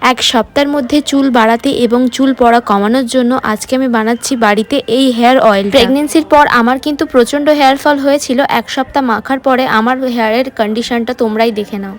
এক সপ্তাহের মধ্যে চুল বাড়াতে এবং চুল পড়া কমানোর জন্য আজকে আমি বানাচ্ছি বাড়িতে এই হেয়ার অয়েল প্রেগনেন্সির পর আমার কিন্তু প্রচণ্ড হেয়ার ফল হয়েছিল। এক সপ্তাহ মাখার পরে আমার হেয়ারের কন্ডিশনটা তোমরাই দেখে নাও।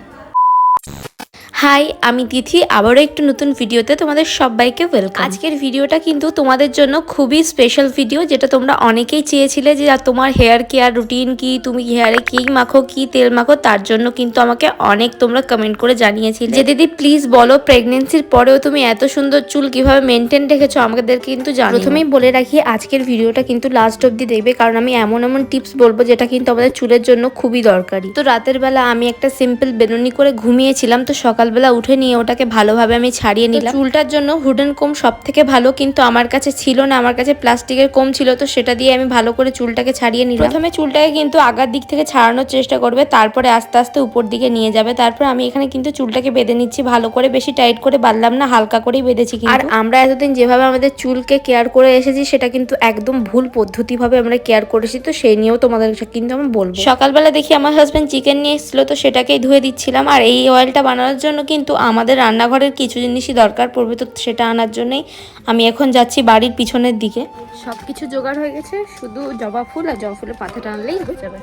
হাই আমি তিথি। আবারও একটু নতুন ভিডিওতে তোমাদের সবাইকে ওয়েলকাম আজকের ভিডিওটা কিন্তু তোমাদের জন্য খুবই স্পেশাল ভিডিও যেটা তোমরা অনেকেই চেয়েছিলে যে তোমার হেয়ার কেয়ার রুটিন কি? তুমি হেয়ারে কি মাখো কি তেল মাখো? তার জন্য কিন্তু আমাকে অনেক তোমরা কমেন্ট করে জানিয়েছিলে। যে দিদি প্লিজ বলো প্রেগনেন্সির পরেও তুমি এত সুন্দর চুল কীভাবে মেনটেন রেখেছো? আমাদের কিন্তু জানো প্রথমেই বলে রাখি আজকের ভিডিওটা কিন্তু লাস্ট অব্দি দেখবে কারণ আমি এমন এমন টিপস বলব যেটা কিন্তু আমাদের চুলের জন্য খুবই দরকারি। তো রাতের বেলা আমি একটা সিম্পল বেনুনি করে ঘুমিয়েছিলাম তো সকালবেলা উঠে নিয়ে ওটাকে ভালোভাবে আমি ছাড়িয়ে নিলাম। চুলটার জন্য হুডেন কোম সব থেকে ভালো কিন্তু আমার কাছে ছিল না আমার কাছে প্লাস্টিকের কোম ছিল তো সেটা দিয়ে আমি ভালো করে চুলটাকে ছাড়িয়ে নিলাম। প্রথমে চুলটাকে কিন্তু আগার দিক থেকে ছাড়ানোর চেষ্টা করবে তারপরে আস্তে আস্তে উপর দিকে নিয়ে যাবে তারপর আমি এখানে কিন্তু চুলটাকে বেঁধে নিচ্ছি ভালো করে বেশি টাইট করে বাঁধলাম না হালকা করেই বেঁধেছি আর আমরা এতদিন যেভাবে আমাদের চুলকে কেয়ার করে এসেছি সেটা কিন্তু একদম ভুল পদ্ধতিভাবে আমরা কেয়ার করেছি তো সেই নিয়েও তোমাদের কিন্তু আমি বলব। সকালবেলা দেখি আমার হাজব্যান্ড চিকেন নিয়ে এসেছিল তো সেটাকেই ধুয়ে দিচ্ছিলাম আর এই অয়েলটা বানানোর জন্য কিন্তু আমাদের রান্নাঘরের কিছু জিনিসই দরকার পড়বে, তো সেটা আনার জন্যই আমি এখন যাচ্ছি বাড়ির পিছনের দিকে। সব কিছু জোগাড় হয়ে গেছে, শুধু জবা ফুল আর জবা ফুলের পাতাটা আনলেই হয়ে যাবে।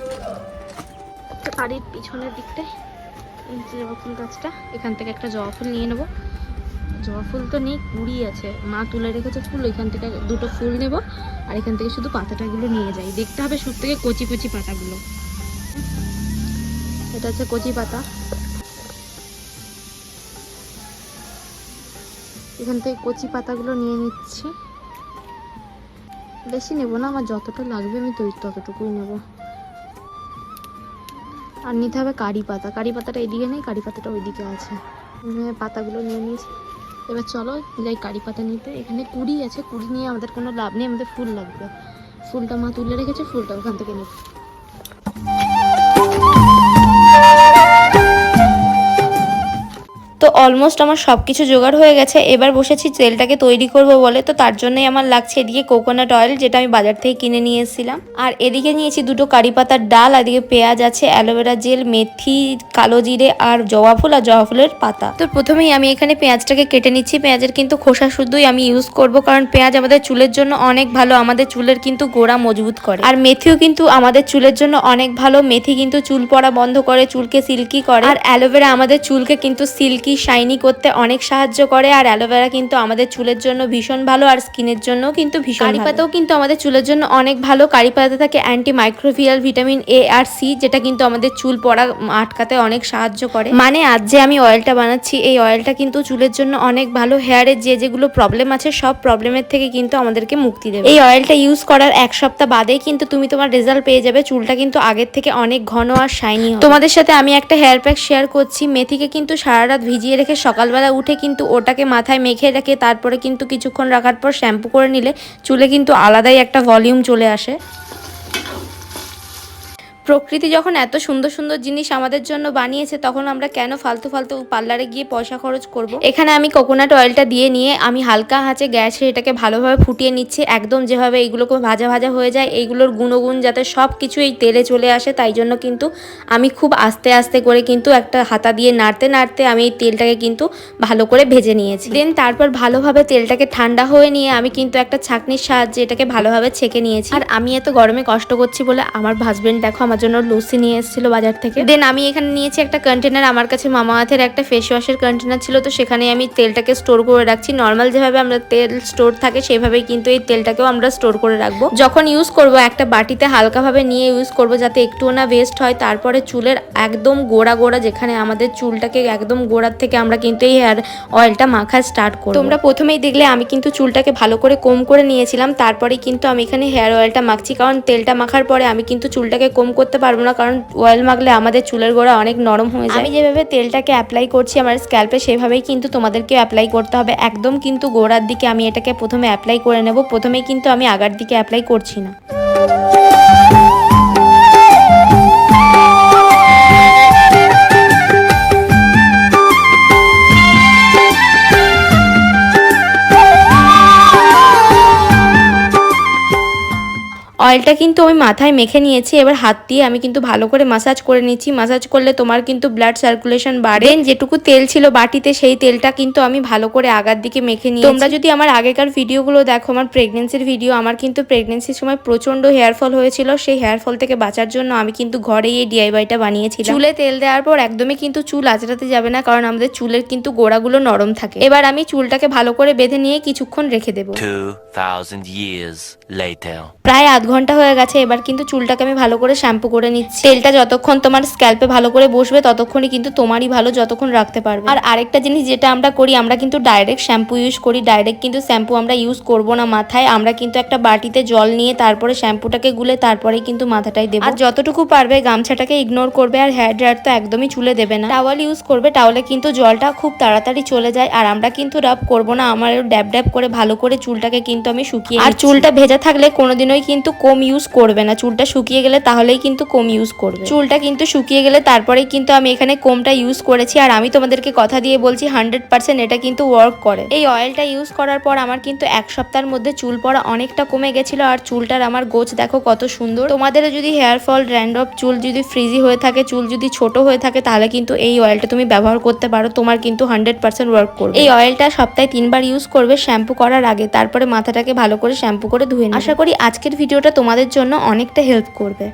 বাড়ির পিছনের দিকটায় জবা ফুল গাছটা, এখান থেকে একটা জবা ফুল নিয়ে নেব। জবা ফুল তো নেই, কুড়ি আছে। মা তুলে রেখেছে ফুল, এখান থেকে দুটো ফুল নেব, আর এখান থেকে শুধু পাতাটাগুলো নিয়ে যাই। দেখতে হবে সব থেকে কচি কচি পাতাগুলো। এটা হচ্ছে কচি পাতা। এখান থেকে কচি পাতাগুলো নিয়ে নিচ্ছি। বেশি নেব না, আমার যতটা লাগবে আমি তো ততটুকুই নেব। আর নিতে হবে কারি পাতা। কারি পাতাটা এদিকে নেই, কারি পাতাটা ওইদিকে আছে। পাতাগুলো নিয়ে নিয়েছি। এবার চলো যাই কারি পাতা নিতে। এখানে কুড়ি আছে, কুড়ি নিয়ে আমাদের কোনো লাভ নেই, আমাদের ফুল লাগবে। ফুলটা মা তুলে রেখেছে, ফুলটা ওখান থেকে নেব। তো অলমোস্ট আমার সব কিছু জোগাড় হয়ে গেছে, এবার বসেছি তেলটাকে তৈরি করব বলে, তো তার জন্যই আমার লাগছে এদিকে কোকোনাট অয়েল যেটা আমি বাজার থেকে কিনে নিয়ে এসেছিলাম। আর এদিকে নিয়েছি দুটো কারি পাতার ডাল, আর এদিকে পেঁয়াজ আছে, অ্যালোভেরা জেল, মেথি, কালো জিরে, আর জবা ফুল আর জবা ফুলের পাতা। তো প্রথমেই আমি এখানে পেঁয়াজটাকে কেটে নিচ্ছি, পেঁয়াজের কিন্তু খোসা শুদ্ধই আমি ইউজ করব, কারণ পেঁয়াজ আমাদের চুলের জন্য অনেক ভালো, আমাদের চুলের কিন্তু গোড়া মজবুত করে। আর মেথিও কিন্তু আমাদের চুলের জন্য অনেক ভালো, মেথি কিন্তু চুল পড়া বন্ধ করে, চুলকে সিল্কি করে। আর অ্যালোভেরা আমাদের চুলকে কিন্তু সিল্কি শাইনি করতে অনেক সাহায্য করে, আর অ্যালোভেরা কিন্তু আমাদের চুলের জন্য ভীষণ ভালো, আর স্কিনের জন্য কিন্তু ভীষণ কারি পাতাও কিন্তু আমাদের চুলের জন্য অনেক ভালো। কারি পাতা থাকে অ্যান্টি মাইক্রোভিয়াল ভিটামিন এ আর সি যেটা কিন্তু আমাদের চুল পড়া, আটকাতে অনেক সাহায্য করে। মানে আজ যে আমি অয়েলটা বানাচ্ছি, এই অয়েলটা কিন্তু চুলের জন্য অনেক ভালো। হেয়ারের যে যেগুলো প্রবলেম আছে, সব প্রবলেমের থেকে কিন্তু আমাদেরকে মুক্তি দেবে। এই অয়েলটা ইউজ করার এক সপ্তাহ বাদেই কিন্তু তুমি তোমার রেজাল্ট পেয়ে যাবে। চুলটা কিন্তু আগের থেকে অনেক ঘন আর শাইনি তোমাদের সাথে আমি একটা হেয়ার প্যাক শেয়ার করছি। মেথিকে কিন্তু সারা রাত ভিজিয়ে রেখে সকালবেলা উঠে কিন্তু ওটাকে মাথায় মেখে রেখে তারপরে কিন্তু কিছুক্ষণ রাখার পর শ্যাম্পু করে নিলে চুলে কিন্তু আলাদাই একটা ভলিউম চলে আসে। প্রকৃতি যখন এত সুন্দর সুন্দর জিনিস আমাদের জন্য বানিয়েছে, তখন আমরা কেন ফালতু ফালতু পার্লারে গিয়ে পয়সা খরচ করব। এখানে আমি কোকোনাট অয়েলটা দিয়ে নিয়ে আমি হালকা হাঁচে গ্যাসে এটাকে ভালোভাবে ফুটিয়ে নিচ্ছি। একদম যেভাবে এইগুলোকে ভাজা ভাজা হয়ে যায়, এইগুলোর গুণগুণ যাতে সব কিছু এই তেলে চলে আসে, তাই জন্য কিন্তু আমি খুব আস্তে আস্তে করে কিন্তু একটা হাতা দিয়ে নাড়তে নাড়তে আমি এই তেলটাকে কিন্তু ভালো করে ভেজে নিয়েছি। দেন তারপর ভালোভাবে তেলটাকে ঠান্ডা হয়ে নিয়ে আমি কিন্তু একটা ছাকনির সাহায্যে এটাকে ভালোভাবে ছেঁকে নিয়েছি। আর আমি এত গরমে কষ্ট করছি বলে আমার হাজবেন্ড দেখো আমার জন্য লুসি নিয়ে এসেছিল বাজার থেকে। দেন আমি এখানে নিয়েছি একটা কন্টেনার আমার কাছে মামাহাথের একটা ফেস ওয়াশের কন্টেনার ছিল, তো সেখানে আমি তেলটাকে স্টোর করে রাখছি। নর্মাল যেভাবে আমরা তেল স্টোর থাকে, সেভাবেই কিন্তু এই তেলটাকেও আমরা স্টোর করে রাখব। যখন ইউজ করব, একটা বাটিতে হালকাভাবে নিয়ে ইউজ করব, যাতে একটুও না ওয়েস্ট হয়। তারপরে চুলের একদম গোড়া গোড়া, যেখানে আমাদের চুলটাকে একদম গোড়ার থেকে আমরা কিন্তু এই হেয়ার অয়েলটা মাখা স্টার্ট করব। তোমরা প্রথমেই দেখলে আমি কিন্তু চুলটাকে ভালো করে কম করে নিয়েছিলাম। তারপরেই কিন্তু আমি এখানে হেয়ার অয়েলটা মাখছি, কারণ তেলটা মাখার পরে আমি কিন্তু চুলটাকে কম করতে পারব না, কারণ অয়েল মাখলে আমাদের চুলের গোড়া অনেক নরম হয়ে যায়। আমি যেভাবে তেলটাকে অ্যাপ্লাই করছি আমার স্ক্যাল্পে সেভাবেই কিন্তু তোমাদেরকে অ্যাপ্লাই করতে হবে। একদম কিন্তু গোড়ার দিকে আমি এটাকে প্রথমে অ্যাপ্লাই করে নেব। প্রথমেই কিন্তু আমি আগার দিকে অ্যাপ্লাই করছি না। অয়েলটা কিন্তু আমি মাথায় মেখে নিয়েছি এবার হাত দিয়ে আমি কিন্তু ভালো করে মাসাজ করে নিচ্ছি। মাসাজ করলে তোমার কিন্তু ব্লাড সার্কুলেশন বাড়ে। যেটুকু তেল ছিল বাটিতে সেই তেলটা কিন্তু আমি ভালো করে আগার দিকে মেখে নিই তোমরা যদি আমার আগেকার ভিডিওগুলো দেখো আমার প্রেগনেন্সির ভিডিও আমার কিন্তু প্রেগনেন্সির সময় প্রচণ্ড হেয়ার ফল হয়েছিল। সেই হেয়ার ফল থেকে বাঁচার জন্য আমি কিন্তু ঘরে এই ডিআইওয়াইটা বানিয়েছিলাম। চুলে তেল দেওয়ার পর একদমই কিন্তু চুল আঁচড়াতে যাবে না কারণ আমাদের চুলের কিন্তু গোড়াগুলো নরম থাকে। এবার আমি চুলটাকে ভালো করে বেঁধে নিয়ে কিছুক্ষণ রেখে দেবো। 2,000 years প্রায় আধ ঘণ্টা হয়ে গেছে এবার কিন্তু চুলটাকে আমি ভালো করে শ্যাম্পু করে নিচ্ছি। তেলটা যতক্ষণ তোমার স্ক্যাল্পে ভালো করে বসবে ততক্ষণই কিন্তু তোমারই ভালো যতক্ষণ রাখতে পারবে। আর আরেকটা জিনিস যেটা আমরা করি আমরা কিন্তু ডাইরেক্ট শ্যাম্পু ইউজ করি। ডাইরেক্ট কিন্তু শ্যাম্পু আমরা ইউজ করব না মাথায়। আমরা কিন্তু একটা বাটিতে জল নিয়ে তারপরে শ্যাম্পুটাকে গুলে তারপরে কিন্তু মাথাটাই দেবো। আর যতটুকু পারবে গামছাটাকে ইগনোর করবে আর হেয়ার ড্রায়ার তো একদমই চুলে দেবে না। টাওয়াল ইউজ করবে তাহলে কিন্তু জলটা খুব তাড়াতাড়ি চলে যায়। আর আমরা কিন্তু রাব করব না আমার ড্যাব ড্যাব করে ভালো করে চুলটাকে কিন্তু আমি শুকিয়ে আর চুলটা ভেজা থাকলে কোনোদিনই কিন্তু কম ইউজ করবে না। চুলটা শুকিয়ে গেলে তাহলেই কিন্তু কম ইউজ করবে। চুলটা কিন্তু শুকিয়ে গেলে তারপরেই কিন্তু আমি এখানে কমটা ইউজ করেছি। আর আমি তোমাদেরকে কথা দিয়ে বলছি হান্ড্রেড পার্সেন্ট এটা কিন্তু ওয়ার্ক করে। এই অয়েলটা ইউজ করার পর আমার কিন্তু এক সপ্তাহের মধ্যে চুল পড়া অনেকটা কমে গেছিল। আর চুলটার আমার গোছ দেখো কত সুন্দর। তোমাদেরও যদি হেয়ার ফল র্যান্ডপ চুল যদি ফ্রিজি হয়ে থাকে, চুল যদি ছোট হয়ে থাকে, তাহলে কিন্তু এই অয়েলটা তুমি ব্যবহার করতে পারো। তোমার কিন্তু হান্ড্রেড পার্সেন্ট ওয়ার্ক করবে। এই অয়েলটা সপ্তাহে তিনবার ইউজ করবে শ্যাম্পু করার আগে। তারপরে মাথাটাকে ভালো করে শ্যাম্পু করে ধুয়ে আশা করি আজকের ভিডিওটা তোমাদের জন্য অনেকটা হেল্প করবে।